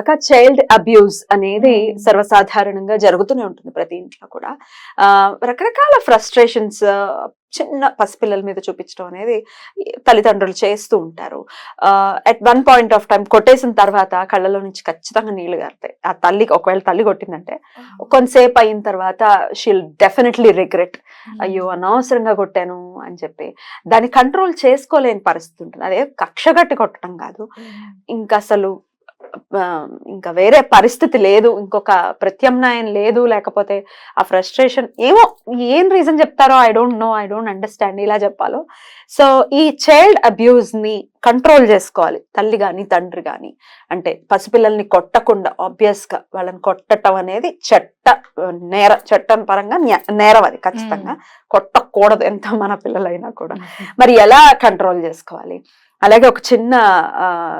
అక్క child abuse అనేది సర్వసాధారణంగా జరుగుతూనే ఉంటుంది ప్రతి ఇంట్లో కూడా. రకరకాల ఫ్రస్ట్రేషన్స్ చిన్న పసిపిల్లల మీద చూపించడం అనేది తల్లిదండ్రులు చేస్తూ ఉంటారు. At one point of time కొట్టేసిన తర్వాత కళ్ళలో నుంచి ఖచ్చితంగా నీళ్ళు గారుతాయి. ఆ తల్లికి ఒకవేళ తల్లి కొట్టిందంటే కొంతసేపు అయిన తర్వాత షీల్ డెఫినెట్లీ రిగ్రెట్ అయ్యో అనవసరంగా కొట్టాను అని చెప్పి దాన్ని కంట్రోల్ చేసుకోలేని పరిస్థితి ఉంటుంది. అదే కక్షగట్టి కొట్టడం కాదు. ఇంకా అసలు ఇంకా వేరే పరిస్థితి లేదు ఇంకొక ప్రత్యామ్నాయం లేదు లేకపోతే ఆ ఫ్రస్ట్రేషన్ ఏమో ఏం రీజన్ చెప్తారో I don't know I don't understand ఇలా చెప్పాలో. సో ఈ చైల్డ్ అబ్యూస్ని కంట్రోల్ చేసుకోవాలి తల్లి గాని తండ్రి గాని. అంటే పసిపిల్లల్ని కొట్టకుండా ఆబ్వియస్గా వాళ్ళని కొట్టడం అనేది చట్ట నేర చట్టం పరంగా నేరం అది ఖచ్చితంగా. కొట్టకూడదు ఎంత మన పిల్లలైనా కూడా. మరి ఎలా కంట్రోల్ చేసుకోవాలి? అలాగే ఒక చిన్న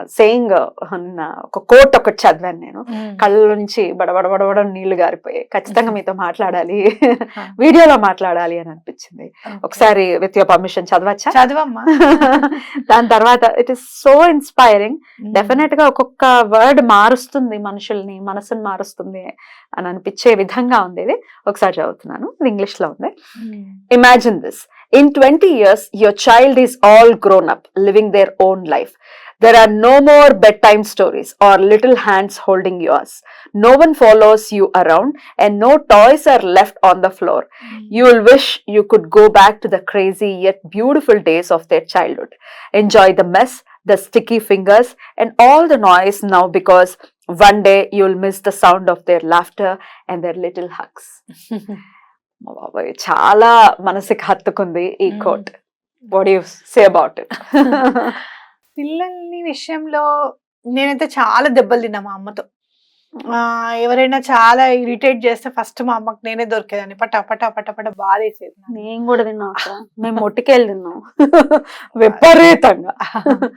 సేయింగ్ ఒక కోట్ ఒకటి చదివాను నేను. కళ్ళ నుంచి బడబడ బడబడ నీళ్ళు గారిపోయాయి. ఖచ్చితంగా మీతో మాట్లాడాలి. వీడియోలో మాట్లాడాలి అని అనిపించింది. ఒకసారి విత్ యువర్ పర్మిషన్ చదవచ్చా? చదవమ్మా. దాని తర్వాత ఇట్ ఇస్ సో ఇన్స్పైరింగ్ డెఫినెట్గా ఒక్కొక్క వర్డ్ మారుస్తుంది మనుషుల్ని మనసుని మారుస్తుంది అని అనిపించే విధంగా ఉంది ఇది. ఒకసారి చదువుతున్నాను. ఇది ఇంగ్లీష్లో ఉంది. Imagine this. In 20 years, your child is all grown up, living their own life. There are no more bedtime stories or little hands holding yours. No one follows you around and no toys are left on the floor. Hmm. You will wish you could go back to the crazy yet beautiful days of their childhood. Enjoy the mess, the sticky fingers, and all the noise now because one day you'll miss the sound of their laughter and their little hugs. మా బాబాయ్! చాలా మనసుకి హత్తుకుంది ఈ. Quote. What you say about it పిల్లల్ని విషయంలో నేనైతే చాలా దెబ్బలు తిన్నా మా అమ్మతో. ఎవరైనా చాలా ఇరిటేట్ చేస్తే ఫస్ట్ మా అమ్మకి నేనే దొరికేదాన్ని. పట పట పట పట బాధేసేది. నేను కూడా తిన్నాం. మేము మొట్టికెళ్ళి తిన్నాం. విపరీతంగా.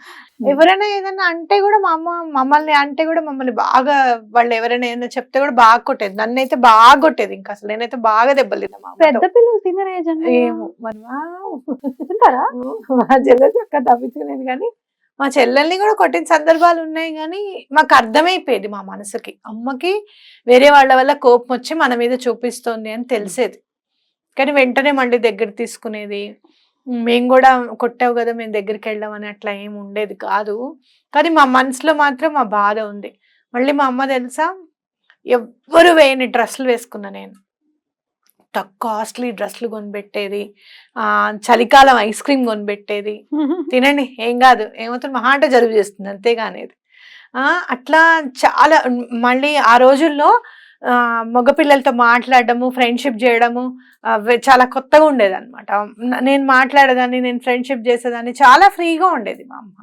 ఎవరైనా ఏదైనా అంటే కూడా మా అమ్మ మమ్మల్ని అంటే కూడా మమ్మల్ని బాగా వాళ్ళు ఎవరైనా ఏదైనా చెప్తే కూడా బాగా కొట్టేది. నన్ను అయితే బాగా కొట్టేది ఇంకా అసలు. నేనైతే బాగా దెబ్బలు తిన్నా. పెద్ద పిల్లలు తినరే ఏమో మరి తింటారా? మా చెల్లె చక్క తప్పించుకునేది కానీ మా చెల్లెల్ని కూడా కొట్టిన సందర్భాలు ఉన్నాయి కానీ మాకు అర్థమైపోయేది మా మనసుకి. అమ్మకి వేరే వాళ్ళ వల్ల కోపం వచ్చి మన మీద చూపిస్తోంది అని తెలిసేది. కానీ వెంటనే మళ్ళీ దగ్గర తీసుకునేది మేము కూడా కొట్టావు కదా మేము దగ్గరికి వెళ్ళామని అట్లా ఏమి ఉండేది కాదు. కానీ మా మనసులో మాత్రం మా బాధ ఉంది. మళ్ళీ మా అమ్మ తెలుసా? ఎవ్వరు వేయని డ్రెస్సులు వేసుకున్నా నేను. కాస్ట్లీ డ్రెస్సులు కొనిపెట్టేది ఆ చలికాలం ఐస్ క్రీమ్ కొనిపెట్టేది. తినండి ఏం కాదు ఏమవుతుంది మహా అంటే జలుబు చేస్తుంది అంతేగానేది ఆ, అట్లా చాలా మళ్ళీ ఆ రోజుల్లో మగపిల్లలతో మాట్లాడడము ఫ్రెండ్షిప్ చేయడము చాలా కొత్తగా ఉండేది అనమాట నేను మాట్లాడేదాన్ని నేను ఫ్రెండ్షిప్ చేసేదాన్ని చాలా ఫ్రీగా ఉండేది మా అమ్మ.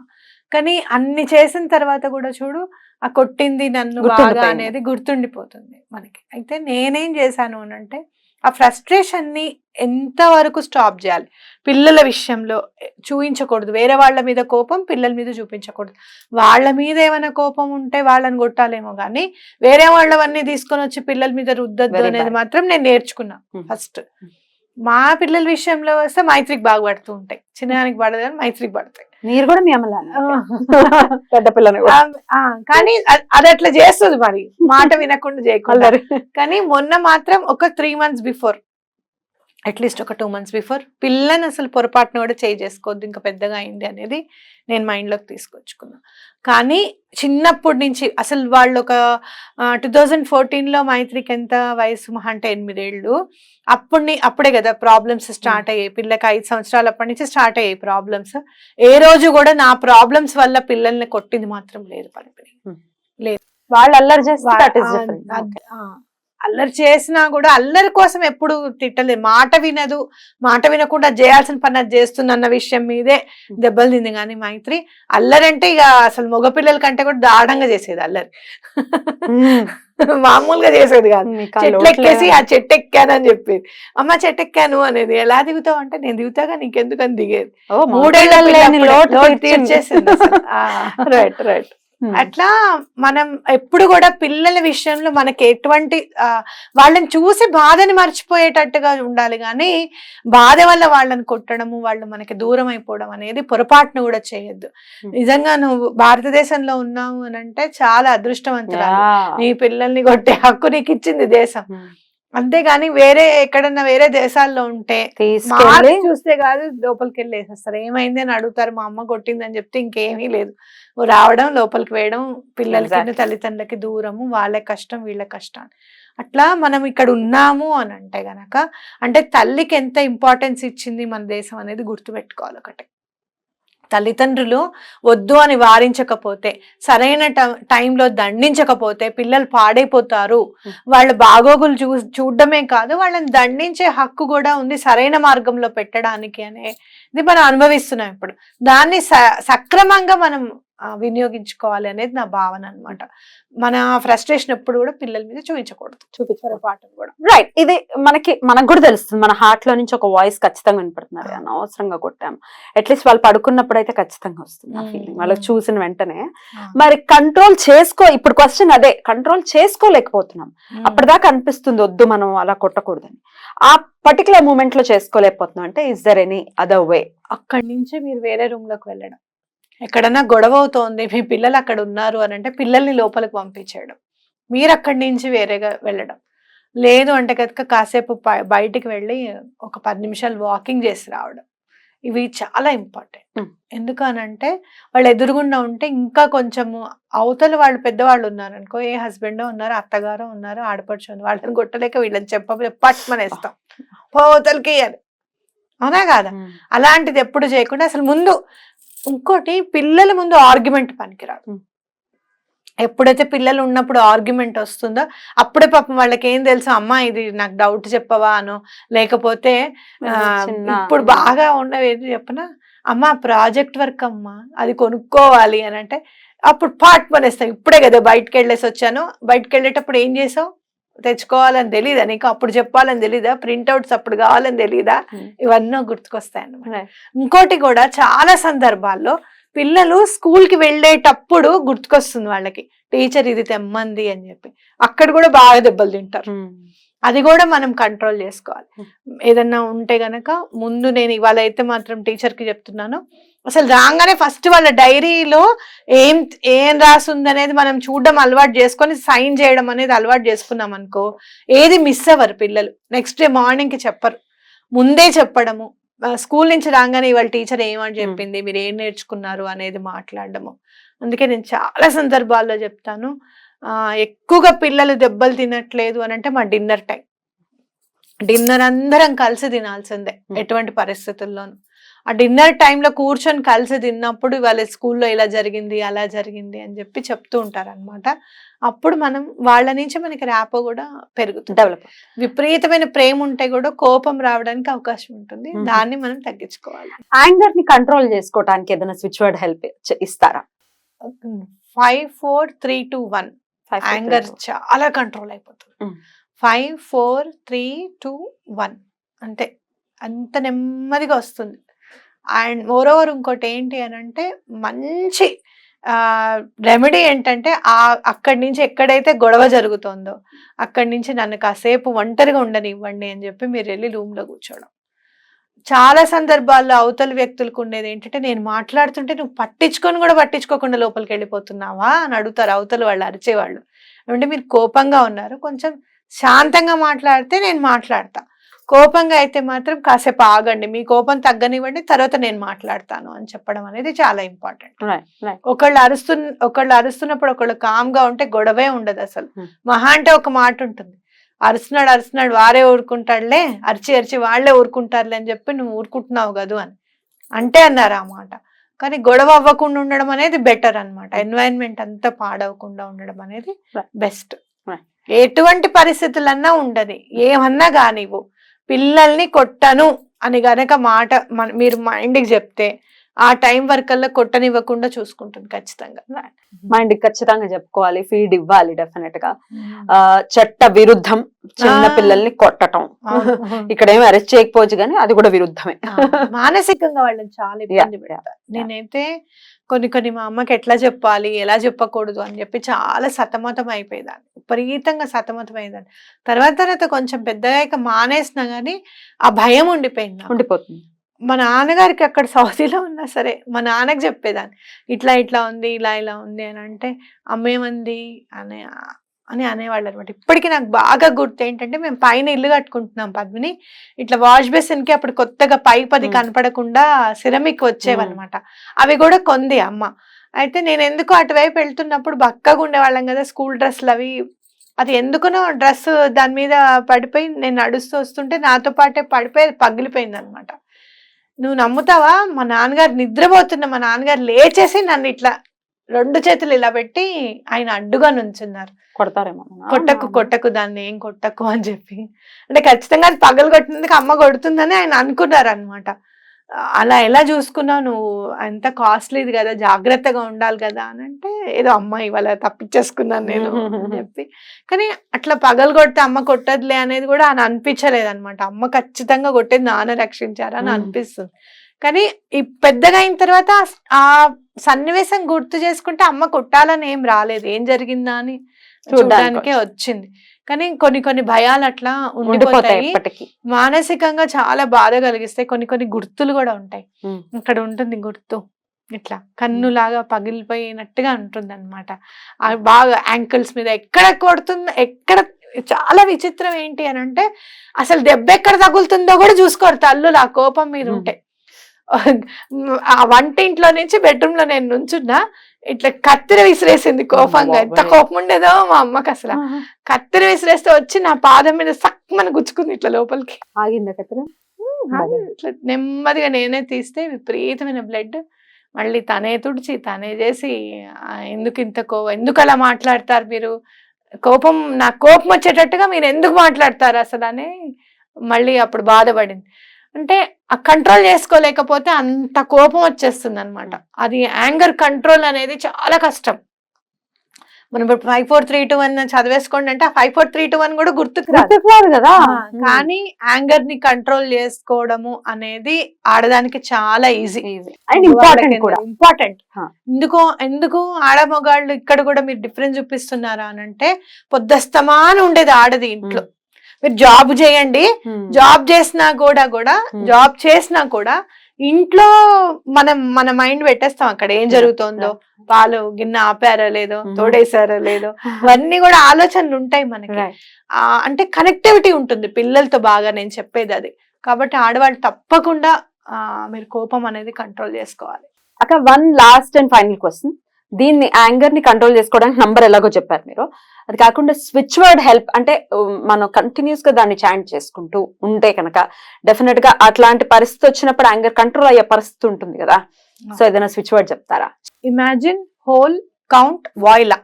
కానీ అన్ని చేసిన తర్వాత కూడా చూడు ఆ కొట్టింది నన్ను బాగా. అనేది గుర్తుండిపోతుంది మనకి. అయితే నేనేం చేశాను అని అంటే ఆ ఫ్రస్ట్రేషన్ని ఎంతవరకు స్టాప్ చేయాలి? పిల్లల విషయంలో చూపించకూడదు వేరే వాళ్ళ మీద కోపం పిల్లల మీద చూపించకూడదు. వాళ్ళ మీద ఏమైనా కోపం ఉంటే వాళ్ళని కొట్టాలేమో కానీ వేరే వాళ్ళవన్నీ తీసుకొని వచ్చి పిల్లల మీద రుద్దద్దు అనేది. మాత్రం నేను నేర్చుకున్నా Hmm. ఫస్ట్. మా పిల్లల విషయంలో వస్తే మైత్రికి బాగా పడుతూ ఉంటాయి. చిన్నదానికి పడదు కానీ మైత్రికి పడతాయి. మీరు కూడా మీ అమ్మలా పెద్ద పిల్లని ఆ, కానీ అది అట్లా చేస్తుంది మరి. మాట వినకుండా చేయకుండా. కానీ మొన్న మాత్రం ఒక three months before at least ఒక టూ మంత్స్ బిఫోర్ పిల్లని అసలు పొరపాటున కూడా చేయి చేసుకోవద్దు ఇంకా పెద్దగా అయింది అనేది నేను మైండ్లోకి తీసుకొచ్చుకున్నా. కానీ చిన్నప్పటి నుంచి అసలు వాళ్ళు ఒక టూ థౌజండ్ ఫోర్టీన్లో మైత్రికి ఎంత వయసు మహా అంటే ఎనిమిదేళ్ళు అప్పుడు అప్పుడే కదా ప్రాబ్లమ్స్ స్టార్ట్ అయ్యాయి. పిల్లకి ఐదు సంవత్సరాలు అప్పటి నుంచి స్టార్ట్ అయ్యాయి ప్రాబ్లమ్స్ ఏ రోజు కూడా నా ప్రాబ్లమ్స్ వల్ల పిల్లల్ని కొట్టింది మాత్రం లేదు పలిపిని వాళ్ళు అల్లరి చేస్తే అల్లరి చేసినా కూడా అల్లరి కోసం ఎప్పుడు తిట్టలేదు మాట వినదు. మాట వినకుండా చేయాల్సిన పని అది చేస్తుంది అన్న విషయం మీదే దెబ్బలు తింది. కానీ మైత్రి అల్లరి అంటే ఇక అసలు మగపిల్లల కంటే కూడా దారుణంగా చేసేది అల్లరి. మామూలుగా చేసేది కాదు. చెట్లు ఎక్కేసి ఆ చెట్టు ఎక్కానని చెప్పేది. అమ్మ చెట్టు ఎక్కాను అనేది. ఎలా దిగుతావు? అంటే నేను దిగుతాగా నీకెందుకని దిగేది. లోటు తీర్చేసింది. రైట్ రైట్ అట్లా మనం ఎప్పుడు కూడా పిల్లల విషయంలో మనకి ఎటువంటి వాళ్ళని చూసి బాధని మర్చిపోయేటట్టుగా ఉండాలి. కానీ బాధ వల్ల వాళ్ళని కొట్టడము వాళ్ళు మనకి దూరం అయిపోవడం అనేది పొరపాటును కూడా చేయొద్దు. నిజంగా నువ్వు భారతదేశంలో ఉన్నావు అని అంటే చాలా అదృష్టవంతురాలు. నీ పిల్లల్ని కొట్టే హక్కు నీకు ఇచ్చింది దేశం. అంతేగాని వేరే ఎక్కడన్నా వేరే దేశాల్లో ఉంటే చూస్తే కాదు లోపలికి వెళ్ళి వేసేస్తారు ఏమైంది అని అడుగుతారు మా అమ్మ కొట్టింది అని చెప్తే ఇంకేమీ లేదు. రావడం లోపలికి వేయడం పిల్లలకి. తల్లిదండ్రులకి దూరము వాళ్ళ కష్టం వీళ్ళ కష్టం అట్లా మనం ఇక్కడ ఉన్నాము అని అంటే గనక అంటే తల్లికి ఎంత ఇంపార్టెన్స్ ఇచ్చింది మన దేశం అనేది గుర్తుపెట్టుకోవాలి ఒకటి తల్లిదండ్రులు వద్దు అని వారించకపోతే సరైన ట- టైంలో దండించకపోతే పిల్లలు పాడైపోతారు. వాళ్ళ బాగోగులు చూ చూడడమే కాదు వాళ్ళని దండించే హక్కు కూడా ఉంది సరైన మార్గంలో పెట్టడానికి అనేది మనం అనుభవిస్తున్నాం ఇప్పుడు దాన్ని స- సక్రమంగా మనం వినియోగించుకోవాలి అనేది నా భావన అన్నమాట. మన ఫ్రస్ట్రేషన్ ఎప్పుడు కూడా పిల్లల మీద చూపించకూడదు. చూపించపాటు కూడా. రైట్ ఇది మనకి మనకు కూడా తెలుస్తుంది. మన హార్ట్లో నుంచి ఒక వాయిస్ ఖచ్చితంగా వినపడుతున్నారు అనవసరంగా కొట్టాము అట్లీస్ట్ వాళ్ళు పడుకున్నప్పుడు అయితే ఖచ్చితంగా వస్తుంది ఆ. ఫీలింగ్ వాళ్ళకి చూసిన వెంటనే. మరి కంట్రోల్ చేసుకో ఇప్పుడు క్వశ్చన్ అదే. కంట్రోల్ చేసుకోలేకపోతున్నాం. అప్పటిదాకా అనిపిస్తుంది వద్దు మనం అలా కొట్టకూడదని. ఆ పర్టికులర్ మూమెంట్లో చేసుకోలేకపోతున్నాం అంటే is there any other way అక్కడి నుంచి మీరు వేరే రూమ్లోకి వెళ్ళడం. ఎక్కడన్నా గొడవ అవుతోంది మీ పిల్లలు అక్కడ ఉన్నారు అని అంటే పిల్లల్ని లోపలికి పంపించేయడం. మీరు అక్కడి నుంచి వేరేగా వెళ్ళడం. లేదు అంటే కనుక కాసేపు బయ- బయటికి వెళ్ళి ఒక పది నిమిషాలు వాకింగ్ చేసి రావడం. ఇవి చాలా ఇంపార్టెంట్. ఎందుకు అని అంటే వాళ్ళు ఎదురుగుండా ఉంటే ఇంకా కొంచెము అవతల వాళ్ళు పెద్దవాళ్ళు ఉన్నారు అనుకో ఏ హస్బెండ్ ఉన్నారు అత్తగారు ఉన్నారు ఆడపడుచు ఉన్నారు వాళ్ళని కొట్టలేక వీళ్ళని చెప్ప పట్మనేస్తాం పోతలకి అని. అవునా కాదా? అలాంటిది ఎప్పుడు చేయకుండా అసలు ముందు ఇంకోటి పిల్లల ముందు ఆర్గ్యుమెంట్ పనికిరాదు. ఎప్పుడైతే పిల్లలు ఉన్నప్పుడు ఆర్గ్యుమెంట్ వస్తుందో అప్పుడే పాపం వాళ్ళకి ఏం తెలుసు అమ్మా ఇది నాకు డౌట్ చెప్పవా అనో. లేకపోతే ఇప్పుడు బాగా ఉన్నవి ఏది చెప్పనా? అమ్మా ప్రాజెక్ట్ వర్క్ అమ్మా అది కొనుక్కోవాలి అని అంటే అప్పుడు పాట్ పనేస్తాం ఇప్పుడే కదా బయటకు వెళ్ళేసి వచ్చాను. బయటకు వెళ్ళేటప్పుడు ఏం చేసావు? తెచ్చుకోవాలని తెలీదా? నీకు అప్పుడు చెప్పాలని తెలీదా? ప్రింట్అవుట్స్ అప్పుడు కావాలని తెలీదా? Hmm. ఇవన్నీ గుర్తుకొస్తాయి అన్నమాట. ఇంకోటి కూడా చాలా సందర్భాల్లో పిల్లలు స్కూల్కి వెళ్ళేటప్పుడు గుర్తుకొస్తుంది వాళ్ళకి టీచర్ ఇది తెమ్మంది అని చెప్పి. అక్కడ కూడా బాగా దెబ్బలు తింటారు. అది కూడా మనం కంట్రోల్ చేసుకోవాలి. Hmm. ఏదన్నా ఉంటే గనక ముందు నేను ఇవాళ అయితే మాత్రం టీచర్కి చెప్తున్నాను అసలు రాగానే ఫస్ట్ వాళ్ళ డైరీలో ఏం ఏం రాసి అనేది మనం చూడడం అలవాటు చేసుకొని సైన్ చేయడం అనేది అలవాటు చేసుకున్నాం అనుకో ఏది మిస్ అవ్వరు పిల్లలు. నెక్స్ట్ డే మార్నింగ్కి చెప్పరు. ముందే చెప్పడము. స్కూల్ నుంచి రాగానే ఇవాళ టీచర్ ఏమని చెప్పింది? మీరు ఏం నేర్చుకున్నారు అనేది మాట్లాడడము. అందుకే నేను చాలా సందర్భాల్లో చెప్తాను. ఆ, ఎక్కువగా పిల్లలు దెబ్బలు తినట్లేదు అని అంటే మా డిన్నర్ టైం. డిన్నర్ అందరం కలిసి తినాల్సిందే. ఎటువంటి పరిస్థితుల్లోనూ. ఆ డిన్నర్ టైంలో కూర్చొని కలిసి తిన్నప్పుడు వాళ్ళ స్కూల్లో ఇలా జరిగింది అలా జరిగింది అని చెప్పి చెప్తూ ఉంటారు అనమాట అప్పుడు మనం వాళ్ళ నుంచి మనకి ర్యాపో కూడా పెరుగుతుంది. డెవలప్ విపరీతమైన ప్రేమ ఉంటే కూడా కోపం రావడానికి అవకాశం ఉంటుంది. దాన్ని మనం తగ్గించుకోవాలి. యాంగర్ని కంట్రోల్ చేసుకోవడానికి ఏదైనా స్విచ్ వర్డ్ హెల్ప్ ఇస్తారా? Five four three two one. Anger. చాలా కంట్రోల్ అయిపోతుంది. Five four three two one. అంటే అంత నెమ్మదిగా వస్తుంది. అండ్ మోరోవర్ ఇంకోటి ఏంటి అని అంటే మంచి రెమెడీ ఏంటంటే ఆ అక్కడి నుంచి ఎక్కడైతే గొడవ జరుగుతుందో అక్కడి నుంచి నన్ను కాసేపు ఒంటరిగా ఉండనివ్వండి అని చెప్పి మీరు వెళ్ళి రూమ్లో కూర్చోవడం. చాలా సందర్భాల్లో అవతల వ్యక్తులకు ఉండేది ఏంటంటే నేను మాట్లాడుతుంటే నువ్వు పట్టించుకొని కూడా పట్టించుకోకుండా లోపలికి వెళ్ళిపోతున్నావా? అని అడుగుతారు అవతల వాళ్ళు అరిచేవాళ్ళు అంటే మీరు కోపంగా ఉన్నారు. కొంచెం శాంతంగా మాట్లాడితే నేను మాట్లాడతా. కోపంగా అయితే మాత్రం కాసేపు ఆగండి మీ కోపం తగ్గనివ్వండి తర్వాత నేను మాట్లాడతాను అని చెప్పడం అనేది చాలా ఇంపార్టెంట్. ఒకళ్ళు అరుస్తు ఒకళ్ళు అరుస్తున్నప్పుడు ఒకళ్ళు కామ్గా ఉంటే గొడవే ఉండదు అసలు Hmm. మహా అంటే ఒక మాట ఉంటుంది అరుస్తున్నాడు అరుస్తున్నాడు వారే ఊరుకుంటాడులే అరిచి అరిచి వాళ్ళే ఊరుకుంటారులే అని చెప్పి నువ్వు ఊరుకుంటున్నావు కదూ అని అంటే అన్నారు ఆ మాట కానీ గొడవ అవ్వకుండా ఉండడం అనేది బెటర్ అన్నమాట ఎన్వైరన్మెంట్ అంతా పాడవకుండా ఉండడం అనేది. బెస్ట్. ఎటువంటి పరిస్థితులన్నా ఉండని ఏమన్నా కానివ్వు పిల్లల్ని కొట్టను అని గనక మాట మన- మీరు మైండ్కి చెప్తే ఆ టైం వరకల్లా కొట్టనివ్వకుండా చూసుకుంటుంది ఖచ్చితంగా. మైండ్ ఖచ్చితంగా చెప్పుకోవాలి ఫీడ్ ఇవ్వాలి డెఫినెట్గా ఆ, చట్ట విరుద్ధం చిన్న. పిల్లల్ని అవును. ఇక్కడ ఏమి అరెస్ట్ చేయకపోవచ్చు కానీ అది కూడా విరుద్ధమే. మానసికంగా వాళ్ళని చాలా ఇబ్బంది Yeah, పెడతా నేనైతే కొన్ని కొన్ని మా అమ్మకి ఎట్లా చెప్పాలి ఎలా చెప్పకూడదు అని చెప్పి చాలా సతమతం అయిపోయేదాన్ని. విపరీతంగా సతమతం అయ్యేదాన్ని తర్వాత తర్వాత కొంచెం పెద్దగా ఇక మానేసినా గానీ ఆ భయం ఉండిపోయింది. ఉండిపోతుంది. మా నాన్నగారికి అక్కడ సౌదీలో ఉన్నా సరే మా నాన్నకి చెప్పేదాన్ని. ఇట్లా ఇట్లా ఉంది ఇలా ఇలా ఉంది అని అంటే అమ్మేమంది అనే అని అనేవాళ్ళు అనమాట ఇప్పటికీ నాకు బాగా గుర్తు ఏంటంటే మేము పైన ఇల్లు కట్టుకుంటున్నాం పద్మిని. ఇట్లా వాష్ బేసిన్కి అప్పుడు కొత్తగా పైప్ అది. కనపడకుండా సిరమిక్ వచ్చేవన్నమాట అవి కూడా కొంది అమ్మ. అయితే నేను ఎందుకు అటువైపు వెళ్తున్నప్పుడు బక్కగా ఉండేవాళ్ళం కదా స్కూల్ డ్రెస్లు అవి. అది ఎందుకునో డ్రెస్ దాని మీద పడిపోయి నేను నడుస్తూ వస్తుంటే నాతో పాటే పడిపోయి పగిలిపోయింది అనమాట నువ్వు నమ్ముతావా? మా నాన్నగారు నిద్రపోతున్న మా నాన్నగారు లేచేసి నన్ను ఇట్లా రెండు చేతులు ఇలా పెట్టి ఆయన అడ్డుగా నుంచున్నారు. కొడతారేమో కొట్టకు కొట్టకు దాన్ని ఏం కొట్టకు అని చెప్పి. అంటే ఖచ్చితంగా అది పగలు కొట్టినందుకు అమ్మ కొడుతుందని ఆయన అనుకున్నారు అనమాట అలా ఎలా చూసుకున్నావు నువ్వు? అంత కాస్ట్లీది కదా జాగ్రత్తగా ఉండాలి కదా అని అంటే ఏదో అమ్మ ఇవాళ తప్పించేసుకున్నాను నేను అని చెప్పి. కానీ అట్లా పగలు కొడితే అమ్మ కొట్టదులే అనేది కూడా ఆయన అనిపించలేదు అనమాట అమ్మ ఖచ్చితంగా కొట్టేది నాన్న రక్షించారని మ్మ్. అనిపిస్తుంది. కానీ ఈ పెద్దగా అయిన తర్వాత ఆ సన్నివేశం గుర్తు చేసుకుంటే అమ్మ కొట్టాలని ఏం రాలేదు. ఏం జరిగిందా అని చూడ్డానికి వచ్చింది. కానీ కొన్ని కొన్ని భయాలు అట్లా ఉండిపోతాయి. మానసికంగా చాలా బాధ కలిగిస్తాయి. కొన్ని కొన్ని గుర్తులు కూడా ఉంటాయి. ఇక్కడ ఉంటుంది గుర్తు. ఇట్లా కన్నులాగా పగిలిపోయినట్టుగా ఉంటుంది అనమాట బాగా యాంకిల్స్ మీద ఎక్కడ కొడుతుందో ఎక్కడ చాలా విచిత్రం ఏంటి అని అంటే అసలు దెబ్బ ఎక్కడ తగులుతుందో కూడా చూసుకోరు తల్లులు. ఆ కోపం మీద మ్మ్. ఆ వంటింట్లో నుంచి బెడ్రూమ్లో నేను నుంచున్నా ఇట్లా కత్తిర విసిరేసింది కోపంగా. ఎంత. కోపం ఉండేదో మా అమ్మకి అసలు. కత్తిర విసిరేస్తే వచ్చి నా పాదం మీద సక్మని గుచ్చుకుంది ఇట్లా లోపలికి. ఆగిందా కత్తిర. ఇట్లా నెమ్మదిగా నేనే తీస్తే విపరీతమైన బ్లడ్ మళ్ళీ తనే తుడిచి తనే చేసి ఎందుకు ఇంత కో ఎందుకు అలా మాట్లాడతారు మీరు? కోపం నాకు కోపం వచ్చేటట్టుగా మీరు ఎందుకు మాట్లాడతారు అసలు? అని మళ్ళీ అప్పుడు బాధపడింది. అంటే ఆ కంట్రోల్ చేసుకోలేకపోతే అంత కోపం వచ్చేస్తుంది అనమాట అది యాంగర్ కంట్రోల్ అనేది చాలా కష్టం. మనం ఇప్పుడు five four three two one చదివేసుకోండి అంటే five four three two one కూడా గుర్తుకు రాదు. కదా? కానీ యాంగర్ని కంట్రోల్ చేసుకోవడము అనేది ఆడదానికి చాలా ఈజీ అండ్ ఇంపార్టెంట్ కూడా. ఇంపార్టెంట్. ఎందుకు ఎందుకు ఆడమగాళ్ళు ఇక్కడ కూడా మీరు డిఫరెన్స్ చూపిస్తున్నారా అని అంటే పొద్దస్తమానం ఉండేది ఆడది ఇంట్లో. మీరు జాబ్ చేయండి. జాబ్ చేసినా కూడా కూడా Hmm. జాబ్ చేసినా కూడా ఇంట్లో మనం మన మైండ్ పెట్టేస్తాం అక్కడ ఏం జరుగుతుందో. పాలు గిన్నె ఆపారో లేదో Mhm. తోడేసారో లేదో. ఇవన్నీ కూడా ఆలోచనలు ఉంటాయి మనకి. అంటే కనెక్టివిటీ ఉంటుంది. పిల్లలతో బాగా నేను చెప్పేది అది. కాబట్టి ఆడవాళ్ళు తప్పకుండా మీరు కోపం అనేది కంట్రోల్ చేసుకోవాలి. అక్క one last and final question దీన్ని యాంగర్ని కంట్రోల్ చేసుకోవడానికి నంబర్ ఎలాగో చెప్పారు మీరు. అది కాకుండా స్విచ్ వర్డ్ హెల్ప్ అంటే మనం కంటిన్యూస్గా దాన్ని చాంట్ చేసుకుంటూ ఉంటే కనుక డెఫినెట్గా అట్లాంటి పరిస్థితి వచ్చినప్పుడు యాంగర్ కంట్రోల్ అయ్యే పరిస్థితి ఉంటుంది కదా. సో ఏదైనా స్విచ్ వర్డ్ చెప్తారా? ఇమాజిన్ హోల్ కౌంట్ వాయిలా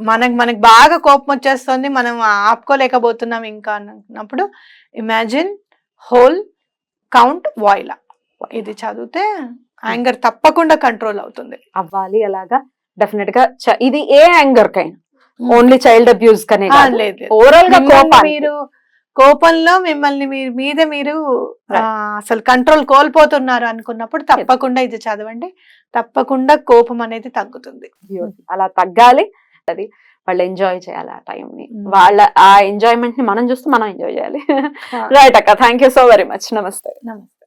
మనకు మనకు బాగా కోపం వచ్చేస్తుంది మనం ఆపుకోలేకపోతున్నాం ఇంకా అన్నప్పుడు ఇమాజిన్ హోల్ కౌంట్ వాయిలా ఇది చదివితే యాంగర్ తప్పకుండా కంట్రోల్ అవుతుంది. అవ్వాలి అలాగా. డెఫినెట్గా ఇది ఏ యాంగర్ కైనా. ఓన్లీ చైల్డ్ అబ్యూస్ కనే లేదు. ఓవరాల్గా కోపానికి. మీరు కోపంలో మిమ్మల్ని మీరు మీద మీరు అసలు కంట్రోల్ కోల్పోతున్నారు అనుకున్నప్పుడు తప్పకుండా ఇది చదవండి. తప్పకుండా కోపం అనేది తగ్గుతుంది. అలా తగ్గాలి. అది వాళ్ళు ఎంజాయ్ చేయాలి ఆ టైం ని. Mm. వాళ్ళ ఆ ఎంజాయ్మెంట్ని మనం చూస్తూ మనం ఎంజాయ్ చేయాలి. రైట్ అక్క. Thank you so very much నమస్తే నమస్తే